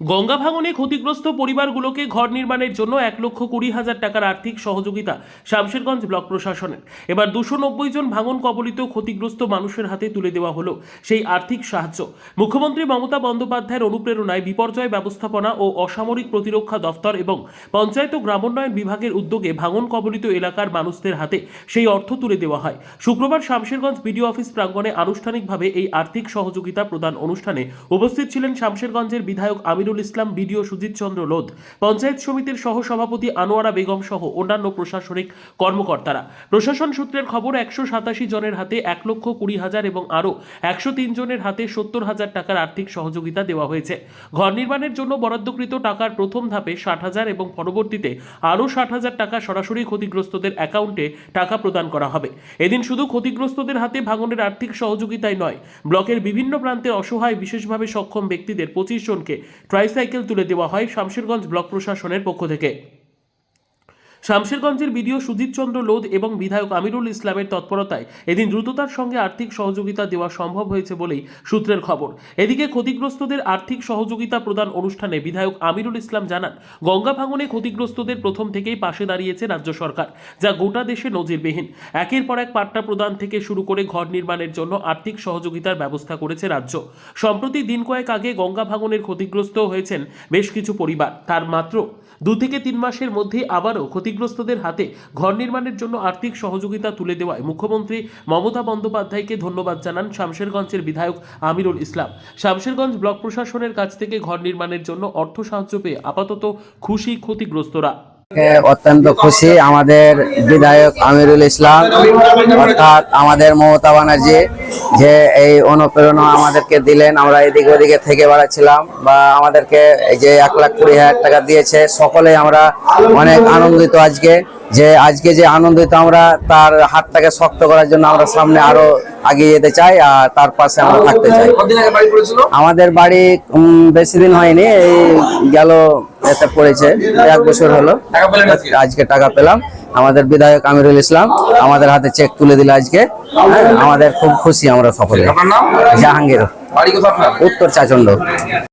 গঙ্গা ভাঙনে ক্ষতিগ্রস্ত পরিবারগুলোকে ঘর নির্মাণের জন্য এক লক্ষ কুড়ি হাজার টাকার আর্থিক সহযোগিতা শামশেরগঞ্জ ব্লক প্রশাসনের। এবার দুশো নব্বই জন ভাঙন কবলিত ক্ষতিগ্রস্ত মানুষের হাতে তুলে দেওয়া হলো সেই আর্থিক সাহায্য। মুখ্যমন্ত্রী মমতা বন্দ্যোপাধ্যায়ের অনুপ্রেরণায় বিপর্যয় ব্যবস্থাপনা ও অসামরিক প্রতিরক্ষা দফতর এবং পঞ্চায়েত ও গ্রামোন্নয়ন বিভাগের উদ্যোগে ভাঙন কবলিত এলাকার মানুষদের হাতে সেই অর্থ তুলে দেওয়া হয়। শুক্রবার শামশেরগঞ্জ বিডিও অফিস প্রাঙ্গণে আনুষ্ঠানিকভাবে এই আর্থিক সহযোগিতা প্রদান অনুষ্ঠানে উপস্থিত ছিলেন শামশেরগঞ্জের বিধায়ক আমিরুল ইসলাম, বিডিও সুজিত চন্দ্র লোধ, পঞ্চায়েত সমিতির সহসভাপতি আনোয়ারা বেগম সহ অন্যান্য প্রশাসনিক কর্মকর্তারা। প্রশাসন সূত্রের খবর, একশো সাতাশি জনের হাতে এক লক্ষ কুড়ি হাজার এবং আরও একশো তিন জনের হাতে সত্তর হাজার টাকার আর্থিক সহযোগিতা দেওয়া হয়েছে। ঘর নির্মাণের জন্য বরাদ্দকৃত টাকার প্রথম ধাপে ষাট হাজার এবং পরবর্তীতে আরও ষাট হাজার টাকা সরাসরি ক্ষতিগ্রস্তদের অ্যাকাউন্টে টাকা প্রদান করা হবে। এদিন শুধু ক্ষতিগ্রস্তদের হাতে ভাঙনের আর্থিক সহযোগিতাই নয়, ব্লকের বিভিন্ন প্রান্তের অসহায়, বিশেষভাবে সক্ষম ব্যক্তিদের পঁচিশ জনকে ট্রাইসাইকেল তুলে দেওয়া হয় শামশেরগঞ্জ ব্লক প্রশাসনের পক্ষ থেকে। শামশেরগঞ্জের বিডিও সুজিত চন্দ্র লোধ এবং বিধায়ক আমিরুল ইসলামের তৎপরতায় এদিন দ্রুততার সঙ্গে আর্থিক সহযোগিতা দেওয়া সম্ভব হয়েছে বলেই সূত্রের খবর। এদিকে ক্ষতিগ্রস্তদের আর্থিক সহযোগিতা প্রদান অনুষ্ঠানে বিধায়ক আমিরুল ইসলাম জানান, গঙ্গা ভাঙনে ক্ষতিগ্রস্তদের প্রথম থেকেই পাশে দাঁড়িয়েছে রাজ্য সরকার, যা গোটা দেশে নজিরবিহীন। একের পর এক পাট্টা প্রদান থেকে শুরু করে ঘর নির্মাণের জন্য আর্থিক সহযোগিতার ব্যবস্থা করেছে রাজ্য। সম্প্রতি দিন কয়েক আগে গঙ্গা ভাঙনের ক্ষতিগ্রস্ত হয়েছেন বেশ কিছু পরিবার। তার মাত্র দু থেকে তিন মাসের মধ্যে আবারও ক্ষতিগ্রস্তদের হাতে ঘর নির্মাণের জন্য আর্থিক সহযোগিতা তুলে দেওয়ায় মুখ্যমন্ত্রী মমতা বন্দ্যোপাধ্যায়কে ধন্যবাদ জানান শামশেরগঞ্জের বিধায়ক আমিরুল ইসলাম। শামশেরগঞ্জ ব্লক প্রশাসনের কাছ থেকে ঘর নির্মাণের জন্য অর্থ সাহায্য পেয়ে আপাতত খুশি ক্ষতিগ্রস্তরা। অত্যন্ত খুশি আমাদের বিধায়ক আমিরুল ইসলাম অর্থাৎ আমাদের মমতা ব্যানার্জি যে এই অনুপ্রেরণা আমাদেরকে দিলেন। আমরা এদিকে ওদিকে থেকে বেড়াচ্ছিলাম বা আমাদেরকে এই যে এক লাখ কুড়ি হাজার টাকা দিয়েছে। সকলেই আমরা অনেক আনন্দিত আজকে। যে আজকে যে আনন্দিত আমরা তার হাতটাকে শক্ত করার জন্য আমরা সামনে আরও এগিয়ে যেতে চাই আর তার পাশে আমরা থাকতে চাই। আমাদের বাড়ি বেশি দিন হয়নি এই গেল এতে পড়েছে এক বছর হলো। আজকে টাকা পেলাম। আমাদের বিধায়ক আমিরুল ইসলাম আমাদের হাতে চেক তুলে দিল আজকে। আমাদের খুব খুশি আমরা সকলে। জাহাঙ্গীর। উত্তর চাচন্ড